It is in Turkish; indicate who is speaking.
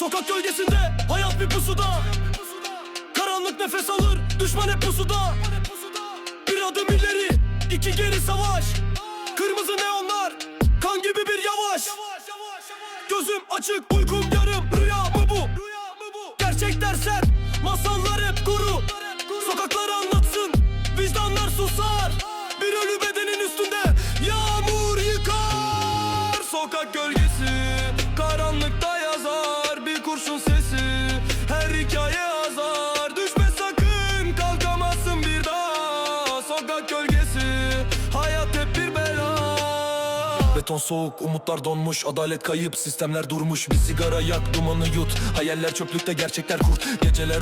Speaker 1: Sokak gölgesinde hayat bir pusuda. Karanlık nefes alır düşman hep pusuda. Bir adım ileri iki geri savaş. Kırmızı neonlar kan gibi bir yavaş. Gözüm açık uykum yarım. Rüya mı bu? Gerçekler sert masallar hep kuru Sokaklar anlatsın vicdanlar susar. Bir ölü bedenin üstünde yağmur yıkar. Sokak gölgesi her hikaye azar. Düşme sakın kalkamazsın bir daha. Sokak gölgesi hayat hep bir bela. Beton soğuk, umutlar donmuş Adalet kayıp, sistemler durmuş. Bir sigara yak, dumanı yut. Hayaller çöplükte, gerçekler kurt. Geceler